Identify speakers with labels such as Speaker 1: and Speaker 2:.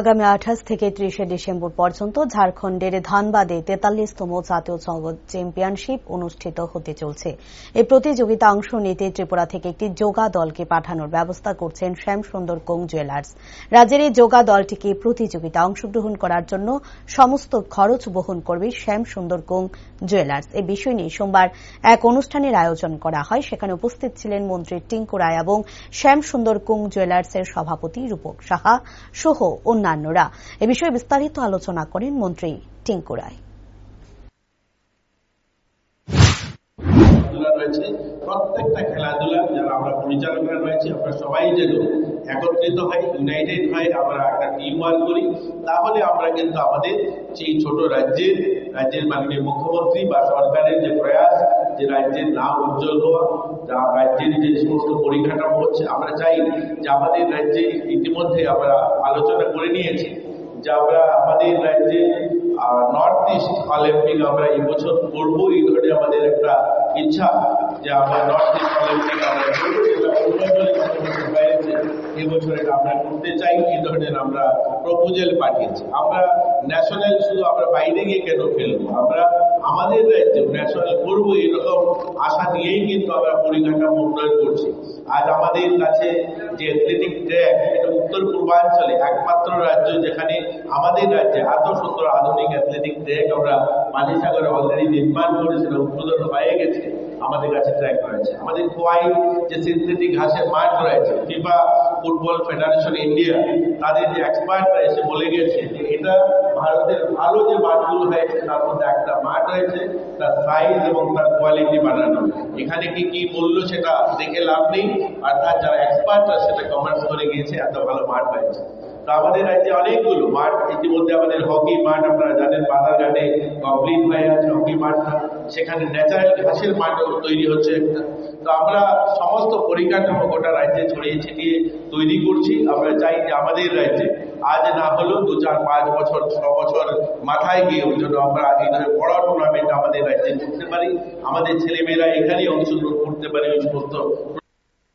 Speaker 1: আগামী আঠাশ থেকে ত্রিশে ডিসেম্বর পর্যন্ত ঝাড়খণ্ডের ধানবাদে তেতাল্লিশতম জাতীয় চ্যাম্পিয়নশিপ অনুষ্ঠিত হতে চলছে। এই প্রতিযোগিতা অংশ নিতে ত্রিপুরা থেকে একটি যোগা দলকে পাঠানোর ব্যবস্থা করছেন শ্যামসুন্দর কোং জুয়েলার্স। রাজ্যের এই যোগা দলটিকে প্রতিযোগিতা অংশগ্রহণ করার জন্য সমস্ত খরচ বহন করবে শ্যামসুন্দর কোং জুয়েলার্স। এ বিষয় নিয়ে সোমবার এক অনুষ্ঠানের আয়োজন করা হয়। সেখানে উপস্থিত ছিলেন মন্ত্রী টিঙ্কু রায় এবং শ্যামসুন্দর কোং জুয়েলার্সের সভাপতি রূপক সাহা সহ অন্যান্যরা এ বিষয়ে বিস্তারিত আলোচনা করেন মন্ত্রী টিঙ্কু রায়
Speaker 2: খেলাধুলা রয়েছে প্রত্যেকটা খেলাধুলা যারা আমরা পরিচালকরা রয়েছে, আমরা সবাই যেন একত্রিত হয় ইউনাইটেড হয় আমরা একটা টিম ওয়ার্ক করি, তাহলে আমরা কিন্তু আমাদের সেই ছোট রাজ্যের রাজ্যের মাননীয় মুখ্যমন্ত্রী বা সরকারের যে প্রয়াস, যে রাজ্যের নাম উজ্জ্বল হওয়া, যা রাজ্যের যে সমস্ত পরিকাঠামো হচ্ছে, আমরা চাই যে আমাদের রাজ্যে ইতিমধ্যে আমরা আলোচনা করে নিয়েছি যে আমরা আমাদের রাজ্যে নর্থ ইস্ট অলিম্পিক আমরা এই বছর করব। এই ধরনের আমাদের একটা ইচ্ছা যে আমরা নর্থ ইস্ট অলিম্পিক আমরা করব। যেটা হয়েছে এবছর আমরা করতে চাই, এই ধরনের আমরা প্রপোজাল পাঠিয়েছি। আমরা ন্যাশনাল শুধু আমরা বাইরে গিয়ে কেন খেলব আমরা আমাদের রাজ্যে ন্যাশনাল করব এরকম আশা নিয়েই কিন্তু আমরা পরিকাঠামো উন্নয়ন করছি। আজ আমাদের কাছে যে অ্যাথলেটিক ট্র্যাক এটা উত্তর পূর্বাঞ্চলে একমাত্র রাজ্য যেখানে আমাদের রাজ্যে এত সুন্দর আধুনিক অ্যাথলেটিক ট্র্যাক আমরা মালিসাগরে অলরেডি নির্মাণ করে সেটা উদ্বোধন হয়ে গেছে, আমাদের কাছে ট্র্যাক রয়েছে। আমাদের খোয়াই যে সিনথেটিক ঘাসের মাঠ রয়েছে ফিফা ফুটবল ফেডারেশন ইন্ডিয়া তাদের যে এক্সপার্টরা এসে বলে গেছে যে এটা ভারতের ভালো যে মাঠগুলো হয়েছে, তার মধ্যে একটা মাঠ রয়েছে তার সাইজ এবং তার কোয়ালিটি বানানো। এখানে কি কি বলল সেটা দেখে লাভ নেই, আর তার যারা এক্সপার্টরা সেটা কমার্স করে গিয়েছে, এত ভালো মাঠ হয়েছে। তো আমাদের রাজ্যে অনেকগুলো মাঠ, ইতিমধ্যে আমাদের হকি মাঠ আপনারা জানেন, বাজারঘাটে কমপ্লিট হয়ে আছে হকি মাঠটা। সেখানে ন্যাচারাল ঘাসের মাঠও তৈরি হচ্ছে একটা। তো আমরা সমস্ত পরিকাঠামো গোটা রাজ্যে ছড়িয়ে ছিটিয়ে তৈরি করছি, আমরা চাই যে আমাদের রাজ্যে আজ না হলেও দু চার পাঁচ বছর, ছ বছর মাথায় গিয়ে ওই জন্য আমরা এই ধরনের বড় টুর্নামেন্ট আমাদের রাজ্যে করতে পারি। আমাদের ছেলেমেয়েরা এখানেই অংশগ্রহণ করতে পারে ওই সমস্ত